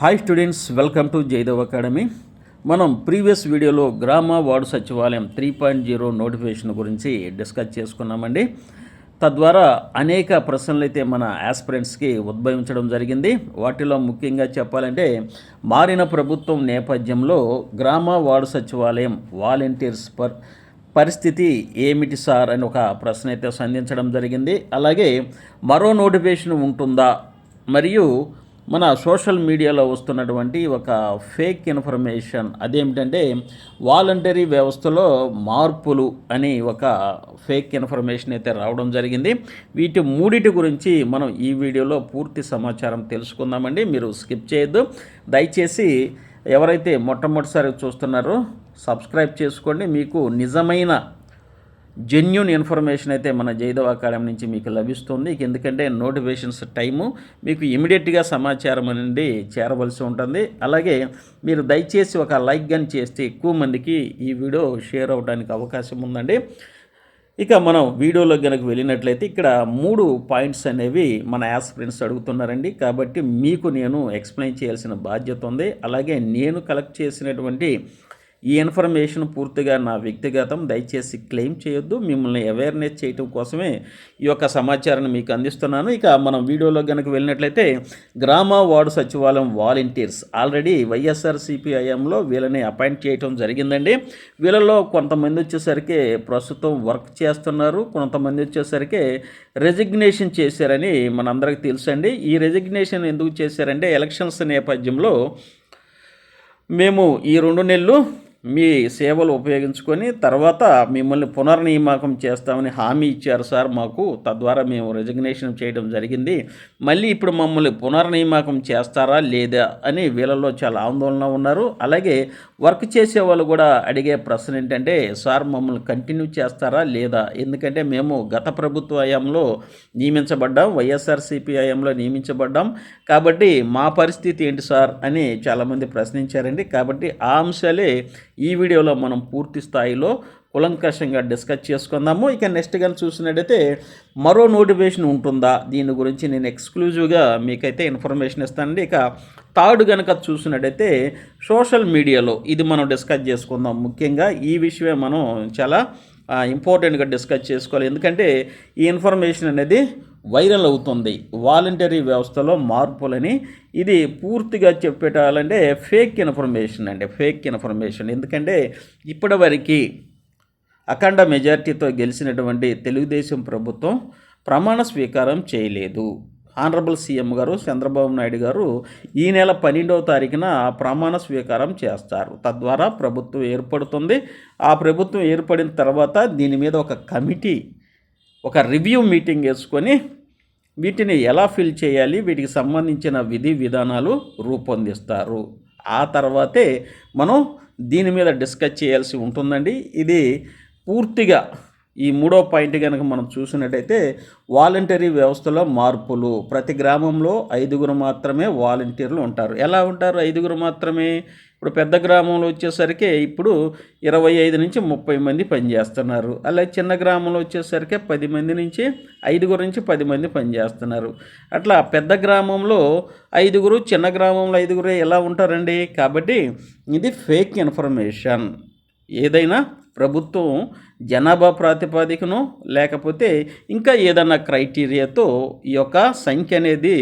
Hi students welcome to Jaidav academy మనం previous వీడియోలో గ్రామ వార్డు సచివాలయం త్రీ పాయింట్ జీరో నోటిఫికేషన్ గురించి డిస్కస్ చేసుకున్నామండి. తద్వారా అనేక ప్రశ్నలు అయితే మన ఆస్పిరెంట్స్కి ఉద్భవించడం జరిగింది. వాటిలో ముఖ్యంగా చెప్పాలంటే మారిన ప్రభుత్వం నేపథ్యంలో గ్రామ వార్డు సచివాలయం వాలంటీర్స్ పర్ పరిస్థితి ఏమిటి సార్ అని ఒక ప్రశ్న అయితే సంధించడం జరిగింది. అలాగే మరో నోటిఫికేషన్ ఉంటుందా? మరియు మన సోషల్ మీడియాలో వస్తున్నటువంటి ఒక ఫేక్ ఇన్ఫర్మేషన్. అదేమిటంటే వాలంటరీ వ్యవస్థలో మార్పులు అని ఒక ఫేక్ ఇన్ఫర్మేషన్ అయితే రావడం జరిగింది. వీటి మూడిటి గురించి మనం ఈ వీడియోలో పూర్తి సమాచారం తెలుసుకుందామండి. మీరు స్కిప్ చేయొద్దు. దయచేసి ఎవరైతే మొట్టమొదటిసారి చూస్తున్నారో సబ్స్క్రైబ్ చేసుకోండి. మీకు నిజమైన జెన్యున్ ఇన్ఫర్మేషన్ అయితే మన జైదవ అకాడమీ నుంచి మీకు లభిస్తుంది. ఎందుకంటే నోటిఫికేషన్స్ టైము మీకు ఇమీడియట్గా సమాచారం అనేది చేరవలసి ఉంటుంది. అలాగే మీరు దయచేసి ఒక లైక్ కానీ చేస్తే ఎక్కువ మందికి ఈ వీడియో షేర్ అవడానికి అవకాశం ఉందండి. ఇక మనం వీడియోలో కనుక వెళ్ళినట్లయితే ఇక్కడ మూడు పాయింట్స్ అనేవి మన యాస్పిరెంట్స్ అడుగుతున్నారండి. కాబట్టి మీకు నేను ఎక్స్ప్లెయిన్ చేయాల్సిన బాధ్యత ఉంది. అలాగే నేను కలెక్ట్ చేసినటువంటి ఈ ఇన్ఫర్మేషన్ పూర్తిగా నా వ్యక్తిగతం దయచేసి క్లెయిమ్ చేయొద్దు. మిమ్మల్ని అవేర్నెస్ చేయటం కోసమే ఈ యొక్క సమాచారాన్ని మీకు అందిస్తున్నాను. ఇక మనం వీడియోలో కనుక వెళ్ళినట్లయితే గ్రామ వార్డు సచివాలయం వాలంటీర్స్ ఆల్రెడీ వైఎస్ఆర్ సిపిఐఎంలో వీళ్ళని అపాయింట్ చేయటం జరిగిందండి. వీళ్ళలో కొంతమంది వచ్చేసరికి ప్రస్తుతం వర్క్ చేస్తున్నారు. కొంతమంది వచ్చేసరికి రెజిగ్నేషన్ చేశారని మనందరికీ తెలుసండి. ఈ రెజిగ్నేషన్ ఎందుకు చేశారంటే ఎలక్షన్స్ నేపథ్యంలో మేము ఈ రెండు నెలలు మీ సేవలు ఉపయోగించుకొని తర్వాత మిమ్మల్ని పునర్నియామకం చేస్తామని హామీ ఇచ్చారు సార్. మాకు తద్వారా మేము రెజిగ్నేషన్ చేయడం జరిగింది. మళ్ళీ ఇప్పుడు మమ్మల్ని పునర్నియామకం చేస్తారా లేదా అని వీళ్ళలో చాలా ఆందోళన ఉన్నారు. అలాగే వర్క్ చేసే వాళ్ళు కూడా అడిగే ప్రశ్న ఏంటంటే సార్ మమ్మల్ని కంటిన్యూ చేస్తారా లేదా? ఎందుకంటే మేము గత ప్రభుత్వ హయాంలో నియమించబడ్డాం వైఎస్ఆర్సీపీ హయాంలో నియమించబడ్డాం. కాబట్టి మా పరిస్థితి ఏంటి సార్ అని చాలామంది ప్రశ్నించారండి. కాబట్టి ఆ అంశాలే ఈ వీడియోలో మనం పూర్తి స్థాయిలో కులంకషంగా డిస్కస్ చేసుకుందాము. ఇక నెక్స్ట్ కానీ చూసినట్టయితే మరో నోటిఫికేషన్ ఉంటుందా? దీని గురించి నేను ఎక్స్క్లూజివ్గా మీకైతే ఇన్ఫర్మేషన్ ఇస్తానండి. ఇక థర్డ్ కనుక చూసినట్టయితే సోషల్ మీడియాలో ఇది మనం డిస్కస్ చేసుకుందాం. ముఖ్యంగా ఈ విషయమే మనం చాలా ఇంపార్టెంట్గా డిస్కస్ చేసుకోవాలి. ఎందుకంటే ఈ ఇన్ఫర్మేషన్ అనేది వైరల్ అవుతుంది. వాలంటరీ వ్యవస్థలో మార్పులని ఇది పూర్తిగా చెప్పేటాలంటే ఫేక్ ఇన్ఫర్మేషన్ అండి. Fake information. ఎందుకంటే ఇప్పటివరకు అఖండ మెజార్టీతో గెలిచినటువంటి తెలుగుదేశం ప్రభుత్వం ప్రమాణ స్వీకారం చేయలేదు. ఆనరబుల్ సీఎం గారు చంద్రబాబు నాయుడు గారు ఈ నెల పన్నెండవ తారీఖున ప్రమాణ స్వీకారం చేస్తారు. తద్వారా ప్రభుత్వం ఏర్పడుతుంది. ఆ ప్రభుత్వం ఏర్పడిన తర్వాత దీని మీద ఒక కమిటీ ఒక రివ్యూ మీటింగ్ వేసుకొని వీటిని ఎలా ఫిల్ చేయాలి వీటికి సంబంధించిన విధి విధానాలు రూపొందిస్తారు. ఆ తర్వాతే మనం దీని మీద డిస్కస్ చేయాల్సి ఉంటుందండి. ఇది పూర్తిగా ఈ మూడో పాయింట్ కనుక మనం చూసినట్టయితే వాలంటరీ వ్యవస్థలో మార్పులు. ప్రతి గ్రామంలో ఐదుగురు మాత్రమే వాలంటీర్లు ఉంటారు. ఎలా ఉంటారు ఐదుగురు మాత్రమే? ఇప్పుడు పెద్ద గ్రామంలో వచ్చేసరికి ఇప్పుడు ఇరవై ఐదు నుంచి ముప్పై మంది పనిచేస్తున్నారు. అలాగే చిన్న గ్రామంలో వచ్చేసరికి పది మంది నుంచి ఐదుగురు నుంచి పది మంది పనిచేస్తున్నారు. అట్లా పెద్ద గ్రామంలో ఐదుగురు చిన్న గ్రామంలో ఐదుగురు ఎలా ఉంటారండి? కాబట్టి ఇది ఫేక్ ఇన్ఫర్మేషన్. ఏదైనా ప్రభుత్వం జనాభా ప్రాతిపాదికను లేకపోతే ఇంకా ఏదన్నా క్రైటీరియాతో ఈ యొక్క సంఖ్య అనేది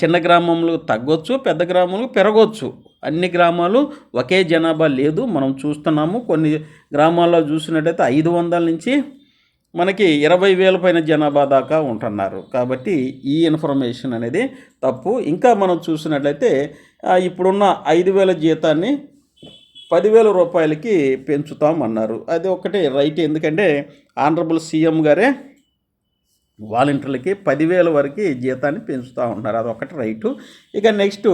చిన్న గ్రామంలో తగ్గొచ్చు పెద్ద గ్రామంలో పెరగవచ్చు అన్ని గ్రామాలు ఒకే జనాభా లేదు. మనం చూస్తున్నాము కొన్ని గ్రామాల్లో చూసినట్టయితే ఐదు వందల నుంచి మనకి ఇరవై వేల పైన జనాభా దాకా ఉంటున్నారు. కాబట్టి ఈ ఇన్ఫర్మేషన్ అనేది తప్పు. ఇంకా మనం చూసినట్లయితే ఇప్పుడున్న ఐదు వేల జీతాన్ని పదివేల రూపాయలకి పెంచుతామన్నారు అది ఒకటి రైట్. ఎందుకంటే ఆనరబుల్ సీఎం గారే వాలంటీర్లకి పదివేల వరకు జీతాన్ని పెంచుతూ ఉన్నారు. అదొకటి రైటు. ఇక నెక్స్ట్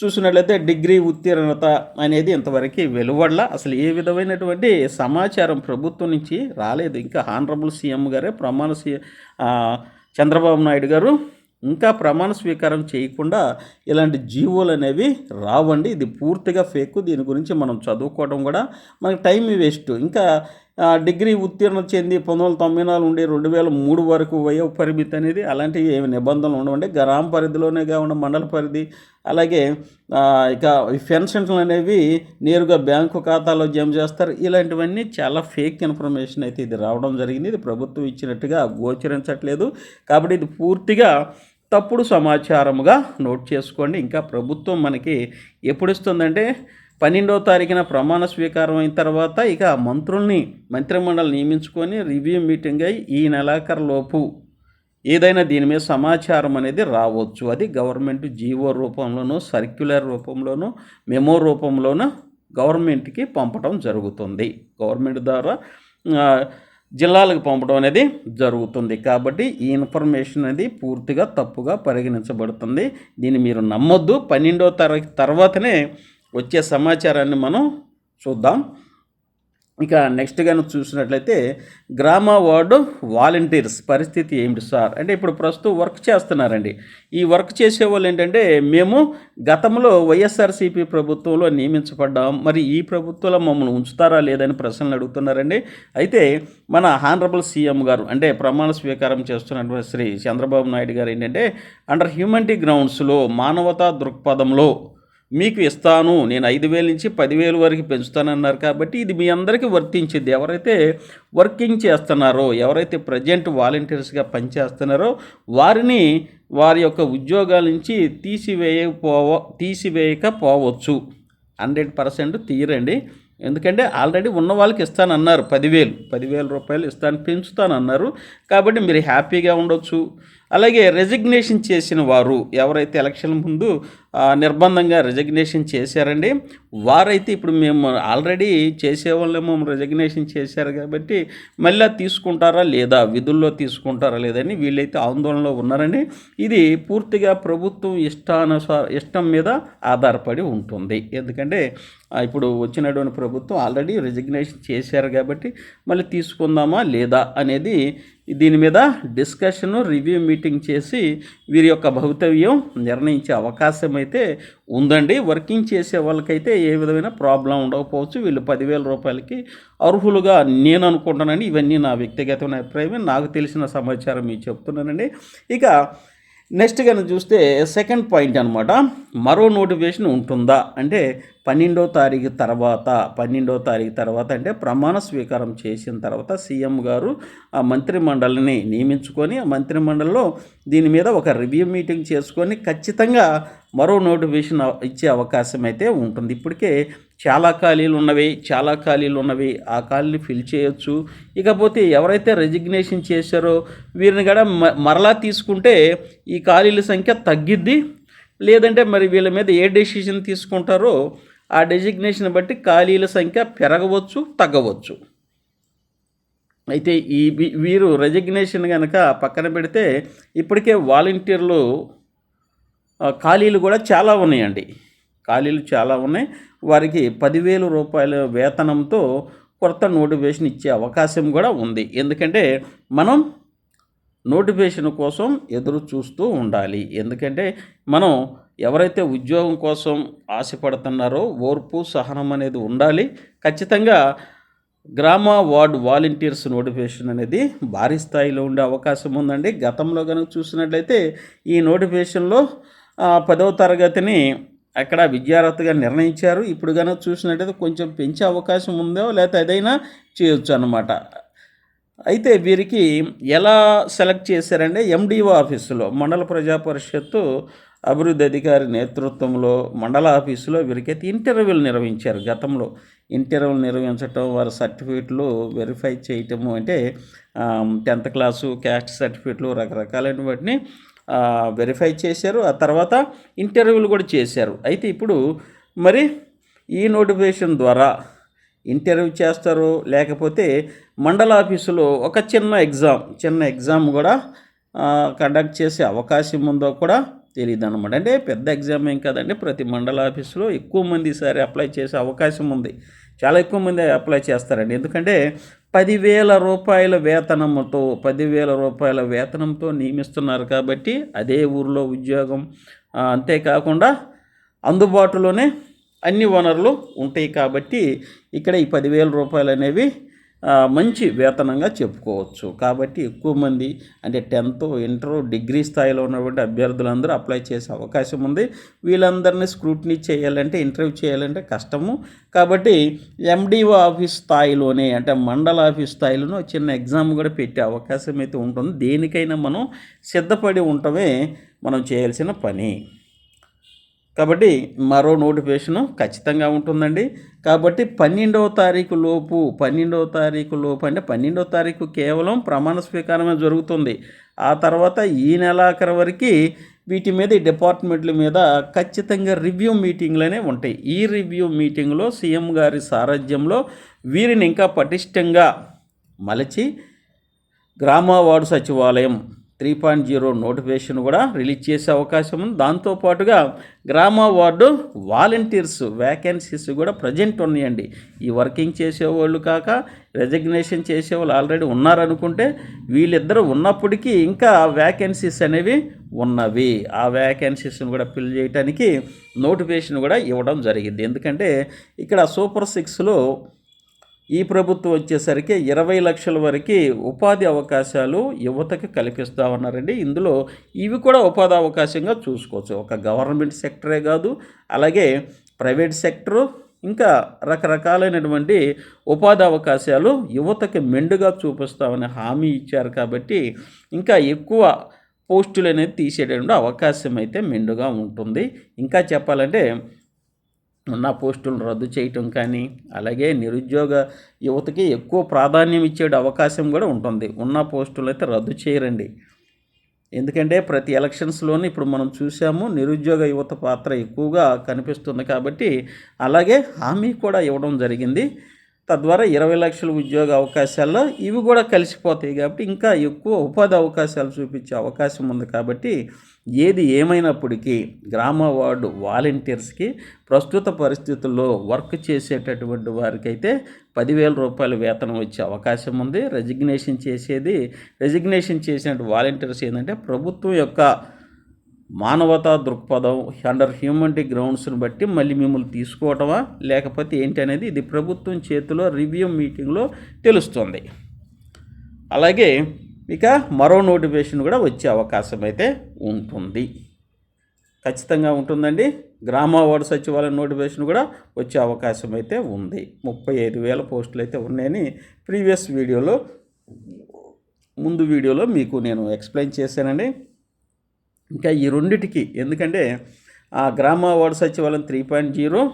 చూసినట్లయితే డిగ్రీ ఉత్తీర్ణత అనేది ఇంతవరకు వెలువడల. అసలు ఏ విధమైనటువంటి సమాచారం ప్రభుత్వం నుంచి రాలేదు. ఇంకా ఆనరబుల్ సీఎం గారే ప్రమాణ సీ చంద్రబాబు నాయుడు గారు ఇంకా ప్రమాణ స్వీకారం చేయకుండా ఇలాంటి జీవోలు అనేవి రావండి. ఇది పూర్తిగా ఫేక్. దీని గురించి మనం చదువుకోవడం కూడా మనకి టైం వేస్ట్. ఇంకా డిగ్రీ ఉత్తీర్ణ చెంది పంతొమ్మిది వందల తొంభై నాలుగు నుండి రెండు వేల మూడు వరకు వయో పరిమితి అనేది అలాంటివి ఏమి నిబంధనలు ఉండవండి. గ్రామ పరిధిలోనే కాకుండా మండల పరిధి అలాగే ఇక ఈ పెన్షన్లు అనేవి నేరుగా బ్యాంకు ఖాతాలో జమ చేస్తారు. ఇలాంటివన్నీ చాలా ఫేక్ ఇన్ఫర్మేషన్ అయితే ఇది రావడం జరిగింది. ఇది ప్రభుత్వం ఇచ్చినట్టుగా గోచరించట్లేదు. కాబట్టి ఇది పూర్తిగా తప్పుడు సమాచారముగా నోట్ చేసుకోండి. ఇంకా ప్రభుత్వం మనకి ఎప్పుడు ఇస్తుందంటే పన్నెండవ తారీఖున ప్రమాణ స్వీకారం అయిన తర్వాత ఇక మంత్రుల్ని మంత్రిమండలి నియమించుకొని రివ్యూ మీటింగ్ అయి ఈ నెలాఖరులోపు ఏదైనా దీని మీద సమాచారం అనేది రావచ్చు. అది గవర్నమెంట్ జీవో రూపంలోనూ సర్క్యులర్ రూపంలోనూ మెమో రూపంలోనూ గవర్నమెంట్కి పంపడం జరుగుతుంది. గవర్నమెంట్ ద్వారా జిల్లాలకు పంపడం అనేది జరుగుతుంది. కాబట్టి ఈ ఇన్ఫర్మేషన్ అనేది పూర్తిగా తప్పుగా పరిగణించబడుతుంది. దీన్ని మీరు నమ్మొద్దు. పన్నెండో తరగతి తర్వాతనే వచ్చే సమాచారాన్ని మనం చూద్దాం. ఇక నెక్స్ట్ గాను చూసినట్లయితే గ్రామ వార్డు వాలంటీర్స్ పరిస్థితి ఏమిటి సార్? అంటే ఇప్పుడు ప్రస్తుతం వర్క్ చేస్తున్నారండి. ఈ వర్క్ చేసే వాళ్ళు ఏంటంటే మేము గతంలో వైఎస్ఆర్సీపీ ప్రభుత్వంలో నియమించబడ్డాం. మరి ఈ ప్రభుత్వంలో మమ్మల్ని ఉంచుతారా లేదని ప్రశ్నలు అడుగుతున్నారండి. అయితే మన హానరబుల్ సీఎం గారు అంటే ప్రమాణ స్వీకారం చేస్తున్నటువంటి శ్రీ చంద్రబాబు నాయుడు గారు ఏంటంటే అండర్ హ్యూమనిటీ గ్రౌండ్స్లో మానవతా దృక్పథంలో మీకు ఇస్తాను నేను ఐదు వేల నుంచి పదివేలు వరకు పెంచుతానన్నారు కాబట్టి ఇది మీ అందరికీ వర్తించింది. ఎవరైతే వర్కింగ్ చేస్తున్నారో ఎవరైతే ప్రజెంట్ వాలంటీర్స్గా పనిచేస్తున్నారో వారిని వారి యొక్క ఉద్యోగాల నుంచి తీసివేయకపోవ తీసివేయకపోవచ్చు. హండ్రెడ్ పర్సెంట్ తీయరండి ఎందుకంటే ఆల్రెడీ ఉన్న వాళ్ళకి ఇస్తానన్నారు పదివేలు. పదివేల రూపాయలు ఇస్తాను పెంచుతానన్నారు. కాబట్టి మీరు హ్యాపీగా ఉండొచ్చు. అలాగే రెజిగ్నేషన్ చేసిన వారు ఎవరైతే ఎలక్షన్ ముందు నిర్బంధంగా రెజిగ్నేషన్ చేశారండి వారైతే ఇప్పుడు మేము ఆల్రెడీ చేసేవాళ్ళేమో రెజిగ్నేషన్ చేశారు కాబట్టి మళ్ళీ తీసుకుంటారా లేదా విధుల్లో తీసుకుంటారా లేదని వీళ్ళైతే ఆందోళనలో ఉన్నారండి. ఇది పూర్తిగా ప్రభుత్వం ఇష్టానుసార ఇష్టం మీద ఆధారపడి ఉంటుంది. ఎందుకంటే ఇప్పుడు వచ్చినటువంటి ప్రభుత్వం ఆల్రెడీ రెజిగ్నేషన్ చేశారు కాబట్టి మళ్ళీ తీసుకుందామా లేదా అనేది దీని మీద డిస్కషన్ రివ్యూ మీటింగ్ చేసి వీరి యొక్క భవితవ్యం నిర్ణయించే అవకాశం అయితే ఉందండి. వర్కింగ్ చేసే వాళ్ళకైతే ఏ విధమైన ప్రాబ్లం ఉండకపోవచ్చు. వీళ్ళు పదివేల రూపాయలకి అర్హులుగా నేను అనుకుంటానండి ఇవన్నీ నా వ్యక్తిగతమైన అభిప్రాయమే. నాకు తెలిసిన సమాచారం మీకు చెప్తున్నానండి. ఇక నెక్స్ట్ కనుక చూస్తే సెకండ్ పాయింట్ అనమాట మరో నోటిఫికేషన్ ఉంటుందా? అంటే పన్నెండో తారీఖు తర్వాత పన్నెండో తారీఖు తర్వాత అంటే ప్రమాణ స్వీకారం చేసిన తర్వాత సీఎం గారు ఆ మంత్రి మండలిని నియమించుకొని ఆ మంత్రిమండలిలో దీని మీద ఒక రివ్యూ మీటింగ్ చేసుకొని ఖచ్చితంగా మరో నోటిఫికేషన్ ఇచ్చే అవకాశం అయితే ఉంటుంది. ఇప్పటికే చాలా ఖాళీలు ఉన్నవి చాలా ఖాళీలు ఉన్నవి ఆ ఖాళీని ఫిల్ చేయొచ్చు. ఇకపోతే ఎవరైతే రెజిగ్నేషన్ చేశారో వీరిని కూడా మ- మరలా తీసుకుంటే ఈ ఖాళీల సంఖ్య తగ్గిద్ది. లేదంటే మరి వీళ్ళ మీద ఏ డెసిషన్ తీసుకుంటారో ఆ డెసిగ్నేషన్ బట్టి ఖాళీల సంఖ్య పెరగవచ్చు తగ్గవచ్చు. అయితే ఈ వీరు రెజిగ్నేషన్ కనుక పక్కన పెడితే ఇప్పటికే వాలంటీర్లు ఖాళీలు కూడా చాలా ఉన్నాయండి. ఖాళీలు చాలా ఉన్నాయి. వారికి పదివేల రూపాయల వేతనంతో కొత్త నోటిఫికేషన్ ఇచ్చే అవకాశం కూడా ఉంది. ఎందుకంటే మనం నోటిఫికేషన్ కోసం ఎదురు చూస్తూ ఉండాలి. ఎందుకంటే మనం ఎవరైతే ఉద్యోగం కోసం ఆశపడుతున్నారో ఓర్పు సహనం అనేది ఉండాలి. ఖచ్చితంగా గ్రామ వార్డ్ వాలంటీర్స్ నోటిఫికేషన్ అనేది భారీ స్థాయిలో ఉండే అవకాశం ఉందండి. గతంలో కనుక చూసినట్లయితే ఈ నోటిఫికేషన్లో పదవ తరగతిని అక్కడ విద్యార్థిగా నిర్ణయించారు. ఇప్పుడు కనుక చూసినట్టయితే కొంచెం పెంచే అవకాశం ఉందో లేకపోతే ఏదైనా చేయొచ్చు అనమాట అయితే వీరికి ఎలా సెలెక్ట్ చేశారంటే ఎండిఓ ఆఫీసులో మండల ప్రజా పరిషత్తు అభివృద్ధి అధికారి నేతృత్వంలో మండల ఆఫీసులో వీరికైతే ఇంటర్వ్యూలు నిర్వహించారు. గతంలో ఇంటర్వ్యూలు నిర్వహించటం వారి సర్టిఫికెట్లు వెరిఫై చేయటము అంటే టెన్త్ క్లాసు క్యాస్ట్ సర్టిఫికెట్లు రకరకాలైన వాటిని వెరిఫై చేశారు. ఆ తర్వాత ఇంటర్వ్యూలు కూడా చేశారు. అయితే ఇప్పుడు మరి ఈ నోటిఫికేషన్ ద్వారా ఇంటర్వ్యూ చేస్తారు. లేకపోతే మండల ఆఫీసులో ఒక చిన్న ఎగ్జామ్ చిన్న ఎగ్జామ్ కూడా కండక్ట్ చేసే అవకాశం ఉందో కూడా తెలియదు అనమాట అంటే పెద్ద ఎగ్జామ్ ఏం కాదండి. ప్రతి మండల ఆఫీసులో ఎక్కువ మంది ఈసారి అప్లై చేసే అవకాశం ఉంది. చాలా ఎక్కువ మంది అప్లై చేస్తారండి. ఎందుకంటే పదివేల రూపాయల వేతనంతో పదివేల రూపాయల వేతనంతో నియమిస్తున్నారు కాబట్టి అదే ఊరిలో ఉద్యోగం అంతేకాకుండా అందుబాటులోనే అన్ని వనరులు ఉంటాయి కాబట్టి ఇక్కడ ఈ పదివేల రూపాయలు అనేవి మంచి వేతనంగా చెప్పుకోవచ్చు. కాబట్టి ఎక్కువ మంది అంటే టెన్త్ ఇంటర్ డిగ్రీ స్థాయిలో ఉన్నటువంటి అభ్యర్థులందరూ అప్లై చేసే అవకాశం ఉంది. వీళ్ళందరినీ స్క్రూటినీ చేయాలంటే ఇంటర్వ్యూ చేయాలంటే కష్టము. కాబట్టి ఎండిఓ ఆఫీస్ స్థాయిలోనే అంటే మండల ఆఫీస్ స్థాయిలోనే చిన్న ఎగ్జామ్ కూడా పెట్టే అవకాశం అయితే ఉంటుంది. దేనికైనా మనం సిద్ధపడి ఉండటమే మనం చేయాల్సిన పని. కాబట్టి మరో నోటిఫికేషను ఖచ్చితంగా ఉంటుందండి. కాబట్టి పన్నెండవ తారీఖు లోపు పన్నెండవ తారీఖు లోపు అంటే పన్నెండవ తారీఖు కేవలం ప్రమాణ స్వీకారమే జరుగుతుంది. ఆ తర్వాత ఈ నెలాఖరు వరకు వీటి మీద ఈ డిపార్ట్మెంట్ల మీద ఖచ్చితంగా రివ్యూ మీటింగ్లనే ఉంటాయి. ఈ రివ్యూ మీటింగ్లో సీఎం గారి సారథ్యంలో వీరిని ఇంకా పటిష్టంగా మలచి గ్రామవార్డు సచివాలయం త్రీ పాయింట్ జీరో నోటిఫికేషన్ కూడా రిలీజ్ చేసే అవకాశం ఉంది. దాంతోపాటుగా గ్రామ వార్డు వాలంటీర్స్ వ్యాకెన్సీస్ కూడా ప్రజెంట్ ఉన్నాయండి. ఈ వర్కింగ్ చేసేవాళ్ళు కాక రెజిగ్నేషన్ చేసేవాళ్ళు ఆల్రెడీ ఉన్నారనుకుంటే వీళ్ళిద్దరూ ఉన్నప్పటికీ ఇంకా వ్యాకెన్సీస్ అనేవి ఉన్నవి. ఆ వ్యాకెన్సీస్ని కూడా ఫిల్ చేయడానికి నోటిఫికేషన్ కూడా ఇవ్వడం జరిగింది. ఎందుకంటే ఇక్కడ సూపర్ సిక్స్లో ఈ ప్రభుత్వం వచ్చేసరికి ఇరవై లక్షల వరకు ఉపాధి అవకాశాలు యువతకి కల్పిస్తూ ఉన్నారండి. ఇందులో ఇవి కూడా ఉపాధి అవకాశంగా చూసుకోవచ్చు. ఒక గవర్నమెంట్ సెక్టరే కాదు అలాగే ప్రైవేట్ సెక్టరు ఇంకా రకరకాలైనటువంటి ఉపాధి అవకాశాలు యువతకి మెండుగా చూపిస్తామని హామీ ఇచ్చారు కాబట్టి ఇంకా ఎక్కువ పోస్టులు అనేది తీసేటువంటి అవకాశం అయితే మెండుగా ఉంటుంది. ఇంకా చెప్పాలంటే ఉన్న పోస్టులను రద్దు చేయటం కానీ అలాగే నిరుద్యోగ యువతకి ఎక్కువ ప్రాధాన్యం ఇచ్చే అవకాశం కూడా ఉంటుంది. ఉన్న పోస్టులు అయితే రద్దు చేయరండి. ఎందుకంటే ప్రతి ఎలక్షన్స్లోనే ఇప్పుడు మనం చూసాము నిరుద్యోగ యువత పాత్ర ఎక్కువగా కనిపిస్తుంది కాబట్టి అలాగే హామీ కూడా ఇవ్వడం జరిగింది. తద్వారా ఇరవై లక్షల ఉద్యోగ అవకాశాల్లో ఇవి కూడా కలిసిపోతాయి కాబట్టి ఇంకా ఎక్కువ ఉపాధి అవకాశాలు చూపించే అవకాశం ఉంది కాబట్టి ఏది ఏమైనప్పటికీ గ్రామ వార్డు వాలంటీర్స్కి ప్రస్తుత పరిస్థితుల్లో వర్క్ చేసేటటువంటి వారికైతే పదివేల రూపాయల వేతనం వచ్చే అవకాశం ఉంది. రెజిగ్నేషన్ చేసేది రెజిగ్నేషన్ చేసిన వాలంటీర్స్ ఏంటంటే ప్రభుత్వం యొక్క మానవతా దృక్పథం అండర్ హ్యూమనిటీ గ్రౌండ్స్ని బట్టి మళ్ళీ మిమ్మల్ని తీసుకోవటమా? లేకపోతే ఏంటి అనేది ఇది ప్రభుత్వం చేతిలో రివ్యూ మీటింగ్లో తెలుస్తుంది. అలాగే ఇక మరో నోటిఫికేషన్ కూడా వచ్చే అవకాశం అయితే ఉంటుంది. ఖచ్చితంగా ఉంటుందండి. గ్రామ వార్డు సచివాలయం నోటిఫికేషన్ కూడా వచ్చే అవకాశం అయితే ఉంది. ముప్పై ఐదు వేల పోస్టులు అయితే ఉన్నాయని ప్రీవియస్ వీడియోలో ముందు వీడియోలో మీకు నేను ఎక్స్ప్లెయిన్ చేశానండి. ఇంకా ఈ రెండిటికి ఎందుకంటే ఆ గ్రామ వార్డు సచివాలయం three point zero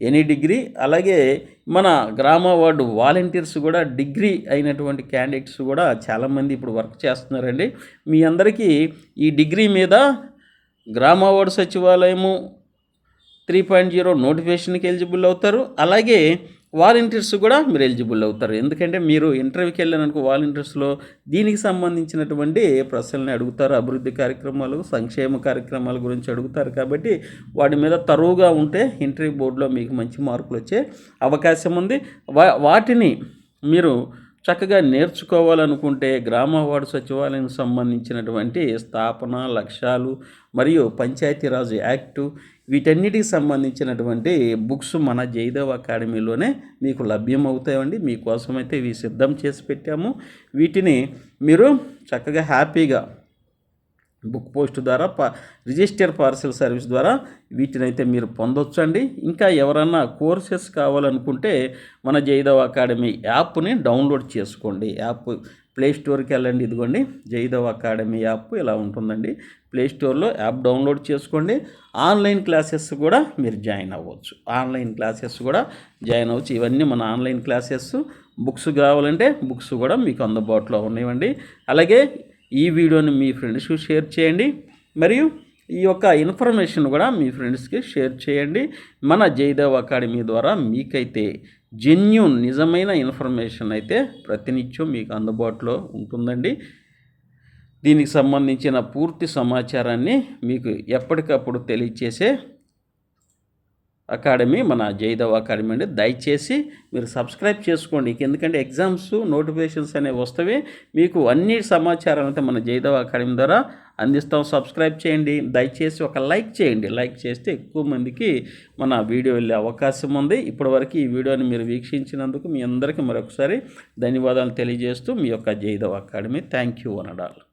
any degree అలాగే మన గ్రామ వార్డు వాలంటీర్స్ కూడా డిగ్రీ అయినటువంటి క్యాండిడేట్స్ కూడా చాలామంది ఇప్పుడు వర్క్ చేస్తున్నారండి. మీ అందరికీ ఈ డిగ్రీ మీద గ్రామ వార్డు సచివాలయము త్రీ పాయింట్ జీరో నోటిఫికేషన్కి ఎలిజిబుల్ అవుతారు. అలాగే వాలంటీర్స్ కూడా మీరు ఎలిజిబుల్ అవుతారు. ఎందుకంటే మీరు ఇంటర్వ్యూకి వెళ్ళినకు వాలంటీర్స్లో దీనికి సంబంధించినటువంటి ప్రశ్నల్ని అడుగుతారు అభివృద్ధి కార్యక్రమాలు సంక్షేమ కార్యక్రమాల గురించి అడుగుతారు కాబట్టి వాటి మీద తరువుగా ఉంటే ఇంటర్వ్యూ బోర్డులో మీకు మంచి మార్కులు వచ్చే అవకాశం ఉంది. వా వాటిని మీరు చక్కగా నేర్చుకోవాలనుకుంటే గ్రామ వార్డు సచివాలయం సంబంధించినటువంటి స్థాపన లక్ష్యాలు మరియు పంచాయతీరాజ్ యాక్టు వీటన్నిటికి సంబంధించినటువంటి బుక్స్ మన జయదేవ్ అకాడమీలోనే మీకు లభ్యమవుతాయండి. మీకోసమైతే ఇవి సిద్ధం చేసి పెట్టాము. వీటిని మీరు చక్కగా హ్యాపీగా బుక్ పోస్ట్ ద్వారా పా రిజిస్టర్ పార్సల్ సర్వీస్ ద్వారా వీటినైతే మీరు పొందొచ్చు అండి ఇంకా ఎవరన్నా కోర్సెస్ కావాలనుకుంటే మన జైదవ్ అకాడమీ యాప్ని డౌన్లోడ్ చేసుకోండి. యాప్ ప్లే స్టోర్కి వెళ్ళండి. ఇదిగోండి జైదవ్ అకాడమీ యాప్ ఇలా ఉంటుందండి. ప్లే స్టోర్లో యాప్ డౌన్లోడ్ చేసుకోండి. ఆన్లైన్ క్లాసెస్ కూడా మీరు జాయిన్ అవ్వచ్చు. ఆన్లైన్ క్లాసెస్ కూడా జాయిన్ అవ్వచ్చు. ఇవన్నీ మన ఆన్లైన్ క్లాసెస్ బుక్స్ కావాలంటే బుక్స్ కూడా మీకు అందుబాటులో ఉన్నాయండి అలాగే ఈ వీడియోని మీ ఫ్రెండ్స్కి షేర్ చేయండి. మరియు ఈ యొక్క ఇన్ఫర్మేషన్ కూడా మీ ఫ్రెండ్స్కి షేర్ చేయండి. మన జయదేవ్ అకాడమీ ద్వారా మీకైతే జెన్యున్ నిజమైన ఇన్ఫర్మేషన్ అయితే ప్రతినిత్యం మీకు అందుబాటులో ఉంటుందండి. దీనికి సంబంధించిన పూర్తి సమాచారాన్ని మీకు ఎప్పటికప్పుడు తెలియచేసే అకాడమీ మన జయదేవ్ అకాడమీ అండి. దయచేసి మీరు సబ్స్క్రైబ్ చేసుకోండి. ఎందుకంటే ఎగ్జామ్స్ నోటిఫికేషన్స్ అనేవి వస్తవి. మీకు అన్ని సమాచారం అయితే మన జయదేవ్ అకాడమీ ద్వారా అందిస్తాం. సబ్స్క్రైబ్ చేయండి. దయచేసి ఒక లైక్ చేయండి. లైక్ చేస్తే ఎక్కువ మందికి మన వీడియో వెళ్ళే అవకాశం ఉంది. ఇప్పటివరకు ఈ వీడియోని మీరు వీక్షించినందుకు మీ అందరికీ మరొకసారి ధన్యవాదాలు తెలియజేస్తూ మీ యొక్క జైదవ్ అకాడమీ. Thank you అనడాలు